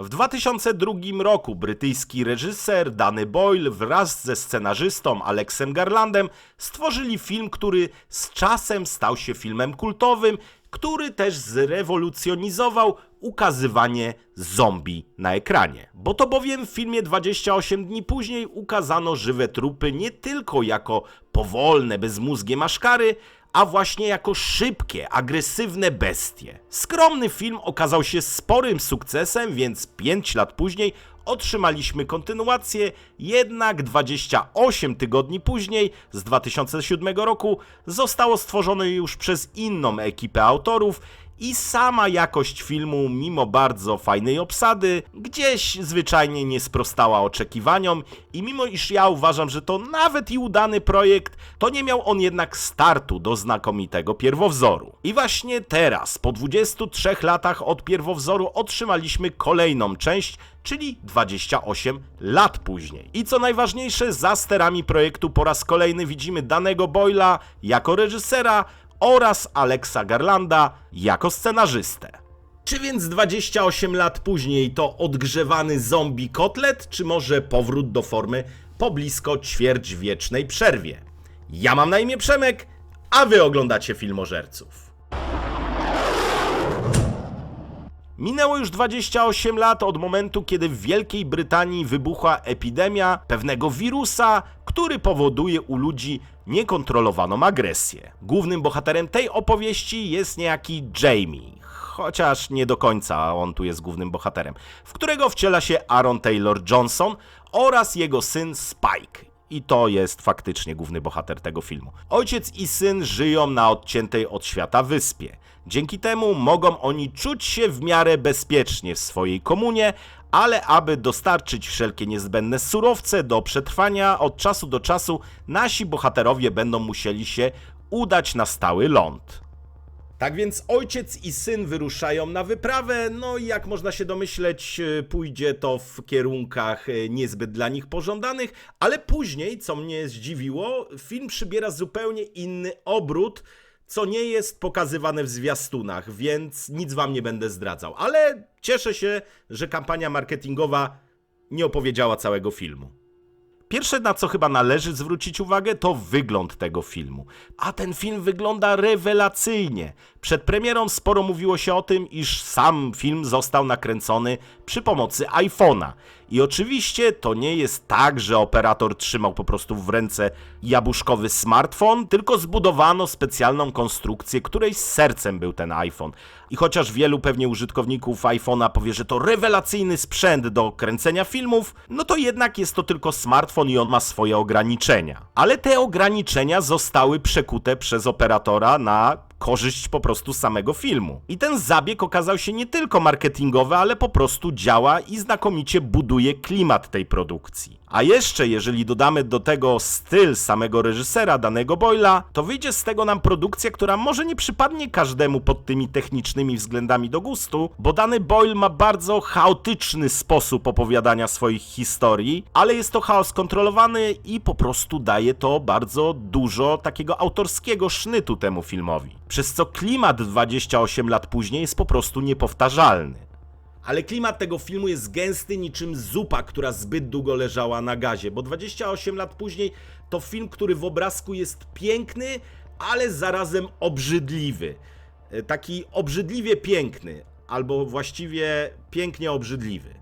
W 2002 roku brytyjski reżyser Danny Boyle wraz ze scenarzystą Alexem Garlandem stworzyli film, który z czasem stał się filmem kultowym, który też zrewolucjonizował ukazywanie zombie na ekranie. Bo to bowiem w filmie 28 dni później ukazano żywe trupy nie tylko jako powolne, bezmózgie maszkary, a właśnie jako szybkie, agresywne bestie. Skromny film okazał się sporym sukcesem, więc 5 lat później otrzymaliśmy kontynuację, jednak 28 tygodni później, z 2007 roku, zostało stworzone już przez inną ekipę autorów i sama jakość filmu, mimo bardzo fajnej obsady, gdzieś zwyczajnie nie sprostała oczekiwaniom i mimo iż ja uważam, że to nawet i udany projekt, to nie miał on jednak startu do znakomitego pierwowzoru. I właśnie teraz, po 23 latach od pierwowzoru, otrzymaliśmy kolejną część, czyli 28 lat później. I co najważniejsze, za sterami projektu po raz kolejny widzimy danego Boyla jako reżysera oraz Alexa Garlanda jako scenarzystę. Czy więc 28 lat później to odgrzewany zombie kotlet, czy może powrót do formy po blisko ćwierćwiecznej przerwie? Ja mam na imię Przemek, a wy oglądacie Filmożerców. Minęło już 28 lat od momentu, kiedy w Wielkiej Brytanii wybuchła epidemia pewnego wirusa, który powoduje u ludzi niekontrolowaną agresję. Głównym bohaterem tej opowieści jest niejaki Jamie, chociaż nie do końca on tu jest głównym bohaterem, w którego wciela się Aaron Taylor Johnson oraz jego syn Spike. I to jest faktycznie główny bohater tego filmu. Ojciec i syn żyją na odciętej od świata wyspie. Dzięki temu mogą oni czuć się w miarę bezpiecznie w swojej komunie, ale aby dostarczyć wszelkie niezbędne surowce do przetrwania, od czasu do czasu nasi bohaterowie będą musieli się udać na stały ląd. Tak więc ojciec i syn wyruszają na wyprawę, no i jak można się domyśleć, e, pójdzie to w kierunkach e, niezbyt dla nich pożądanych, ale później, co mnie zdziwiło, film przybiera zupełnie inny obrót, co nie jest pokazywane w zwiastunach, więc nic wam nie będę zdradzał. Ale cieszę się, że kampania marketingowa nie opowiedziała całego filmu. Pierwsze, na co chyba należy zwrócić uwagę, to wygląd tego filmu. A ten film wygląda rewelacyjnie. Przed premierą sporo mówiło się o tym, iż sam film został nakręcony przy pomocy iPhone'a. I oczywiście to nie jest tak, że operator trzymał po prostu w ręce jabłuszkowy smartfon, tylko zbudowano specjalną konstrukcję, której sercem był ten iPhone. I chociaż wielu pewnie użytkowników iPhone'a powie, że to rewelacyjny sprzęt do kręcenia filmów, no to jednak jest to tylko smartfon i on ma swoje ograniczenia. Ale te ograniczenia zostały przekute przez operatora na korzyść po prostu samego filmu. I ten zabieg okazał się nie tylko marketingowy, ale po prostu działa i znakomicie buduje klimat tej produkcji. A jeszcze, jeżeli dodamy do tego styl samego reżysera danego Boyla, to wyjdzie z tego nam produkcja, która może nie przypadnie każdemu pod tymi technicznymi względami do gustu, bo dany Boyle ma bardzo chaotyczny sposób opowiadania swoich historii, ale jest to chaos kontrolowany i po prostu daje to bardzo dużo takiego autorskiego sznytu temu filmowi. Przez co klimat 28 lat później jest po prostu niepowtarzalny. Ale klimat tego filmu jest gęsty niczym zupa, która zbyt długo leżała na gazie, bo 28 lat później to film, który w obrazku jest piękny, ale zarazem obrzydliwy. E, Taki obrzydliwie piękny, albo właściwie pięknie obrzydliwy.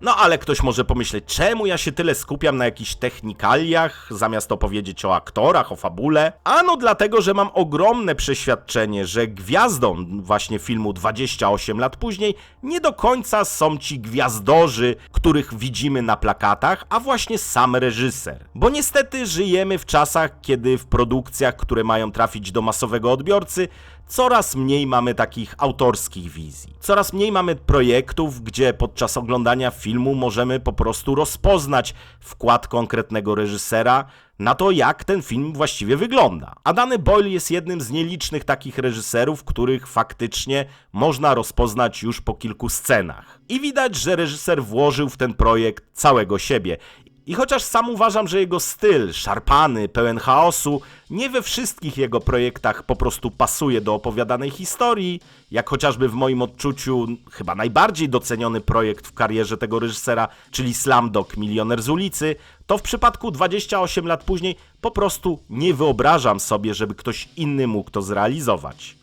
No ale ktoś może pomyśleć, czemu ja się tyle skupiam na jakichś technikaliach, zamiast opowiedzieć o aktorach, o fabule? Ano dlatego, że mam ogromne przeświadczenie, że gwiazdą właśnie filmu 28 lat później nie do końca są ci gwiazdorzy, których widzimy na plakatach, a właśnie sam reżyser. Bo niestety żyjemy w czasach, kiedy w produkcjach, które mają trafić do masowego odbiorcy, coraz mniej mamy takich autorskich wizji. Coraz mniej mamy projektów, gdzie podczas oglądania filmu możemy po prostu rozpoznać wkład konkretnego reżysera na to, jak ten film właściwie wygląda. A dany Boyle jest jednym z nielicznych takich reżyserów, których faktycznie można rozpoznać już po kilku scenach. I widać, że reżyser włożył w ten projekt całego siebie. I chociaż sam uważam, że jego styl, szarpany, pełen chaosu, nie we wszystkich jego projektach po prostu pasuje do opowiadanej historii, jak chociażby w moim odczuciu chyba najbardziej doceniony projekt w karierze tego reżysera, czyli Slamdog Milioner z ulicy, to w przypadku 28 lat później po prostu nie wyobrażam sobie, żeby ktoś inny mógł to zrealizować.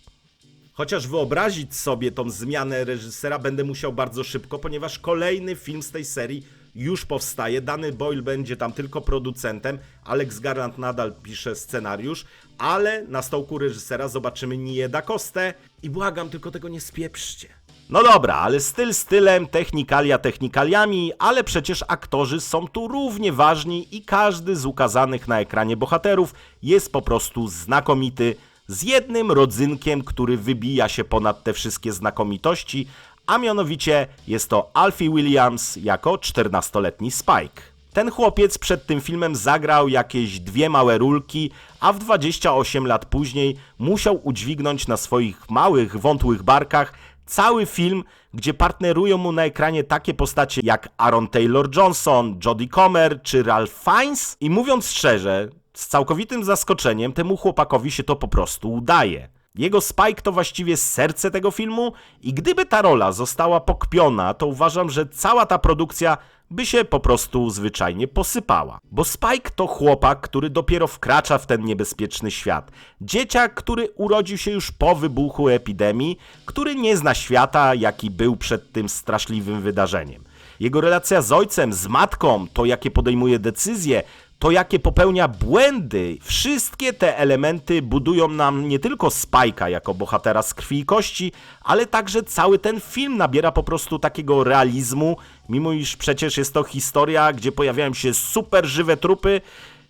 Chociaż wyobrazić sobie tą zmianę reżysera będę musiał bardzo szybko, ponieważ kolejny film z tej serii już powstaje. Dany Boyle będzie tam tylko producentem. Alex Garland nadal pisze scenariusz, ale na stołku reżysera zobaczymy Nie da Costę i błagam, tylko tego nie spieprzcie. No dobra, ale styl stylem, technikalia technikaliami, ale przecież aktorzy są tu równie ważni i każdy z ukazanych na ekranie bohaterów jest po prostu znakomity, z jednym rodzynkiem, który wybija się ponad te wszystkie znakomitości, a mianowicie jest to Alfie Williams jako 14-letni Spike. Ten chłopiec przed tym filmem zagrał jakieś dwie małe rulki, a w 28 lat później musiał udźwignąć na swoich małych, wątłych barkach cały film, gdzie partnerują mu na ekranie takie postacie jak Aaron Taylor Johnson, Jodie Comer czy Ralph Fiennes. I mówiąc szczerze, z całkowitym zaskoczeniem temu chłopakowi się to po prostu udaje. Jego Spike to właściwie serce tego filmu i gdyby ta rola została pokpiona, to uważam, że cała ta produkcja by się po prostu zwyczajnie posypała. Bo Spike to chłopak, który dopiero wkracza w ten niebezpieczny świat. Dzieciak, który urodził się już po wybuchu epidemii, który nie zna świata, jaki był przed tym straszliwym wydarzeniem. Jego relacja z ojcem, z matką, to jakie podejmuje decyzje, to jakie popełnia błędy, wszystkie te elementy budują nam nie tylko Spajka jako bohatera z krwi i kości, ale także cały ten film nabiera po prostu takiego realizmu, mimo iż przecież jest to historia, gdzie pojawiają się super żywe trupy,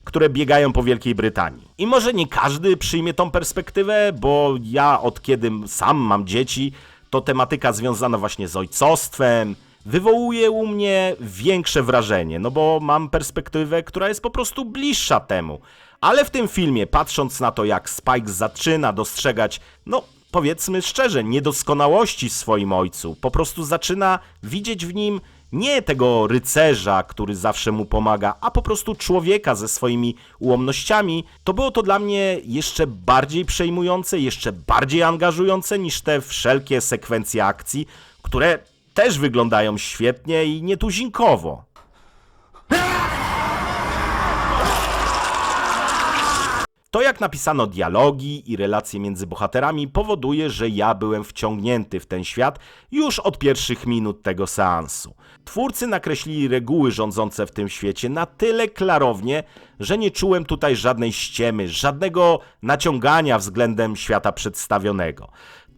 które biegają po Wielkiej Brytanii. I może nie każdy przyjmie tą perspektywę, bo ja od kiedy sam mam dzieci, to tematyka związana właśnie z ojcostwem, wywołuje u mnie większe wrażenie, no bo mam perspektywę, która jest po prostu bliższa temu. Ale w tym filmie, patrząc na to, jak Spike zaczyna dostrzegać, no powiedzmy szczerze, niedoskonałości w swoim ojcu, po prostu zaczyna widzieć w nim nie tego rycerza, który zawsze mu pomaga, a po prostu człowieka ze swoimi ułomnościami, to było to dla mnie jeszcze bardziej przejmujące, jeszcze bardziej angażujące niż te wszelkie sekwencje akcji, które też wyglądają świetnie i nietuzinkowo. To jak napisano dialogi i relacje między bohaterami powoduje, że ja byłem wciągnięty w ten świat już od pierwszych minut tego seansu. Twórcy nakreślili reguły rządzące w tym świecie na tyle klarownie, że nie czułem tutaj żadnej ściemy, żadnego naciągania względem świata przedstawionego.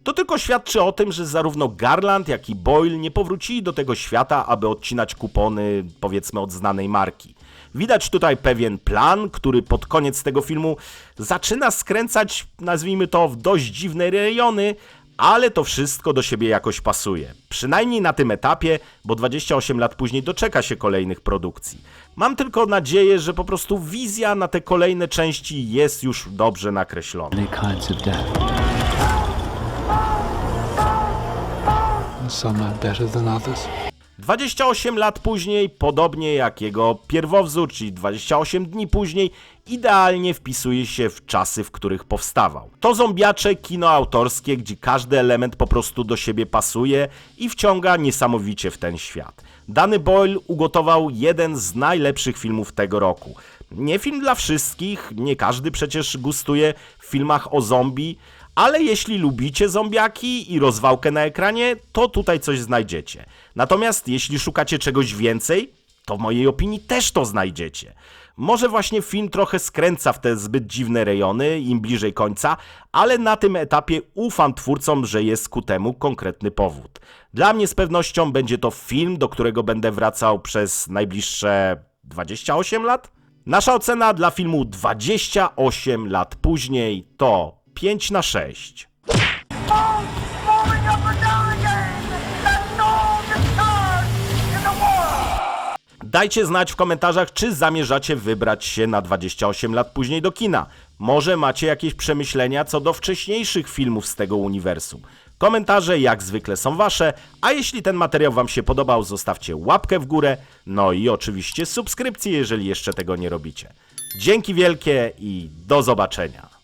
To tylko świadczy o tym, że zarówno Garland, jak i Boyle nie powrócili do tego świata, aby odcinać kupony, powiedzmy, od znanej marki. Widać tutaj pewien plan, który pod koniec tego filmu zaczyna skręcać, nazwijmy to, w dość dziwne rejony, ale to wszystko do siebie jakoś pasuje. Przynajmniej na tym etapie, bo 28 lat później doczeka się kolejnych produkcji. Mam tylko nadzieję, że po prostu wizja na te kolejne części jest już dobrze nakreślona. Some are better than others. 28 lat później, podobnie jak jego pierwowzór, czyli 28 dni później, idealnie wpisuje się w czasy, w których powstawał. To zombiacze kino autorskie, gdzie każdy element po prostu do siebie pasuje i wciąga niesamowicie w ten świat. Dany Boyle ugotował jeden z najlepszych filmów tego roku. Nie film dla wszystkich, nie każdy przecież gustuje w filmach o zombie, ale jeśli lubicie zombiaki i rozwałkę na ekranie, to tutaj coś znajdziecie. Natomiast jeśli szukacie czegoś więcej, to w mojej opinii też to znajdziecie. Może właśnie film trochę skręca w te zbyt dziwne rejony, im bliżej końca, ale na tym etapie ufam twórcom, że jest ku temu konkretny powód. Dla mnie z pewnością będzie to film, do którego będę wracał przez najbliższe 28 lat. Nasza ocena dla filmu 28 lat później to 5 na 6. falling up and down again. That's all the charge in the world. Dajcie znać w komentarzach, czy zamierzacie wybrać się na 28 lat później do kina. Może macie jakieś przemyślenia co do wcześniejszych filmów z tego uniwersum. Komentarze jak zwykle są wasze, a jeśli ten materiał wam się podobał, zostawcie łapkę w górę, no i oczywiście subskrypcję, jeżeli jeszcze tego nie robicie. Dzięki wielkie i do zobaczenia.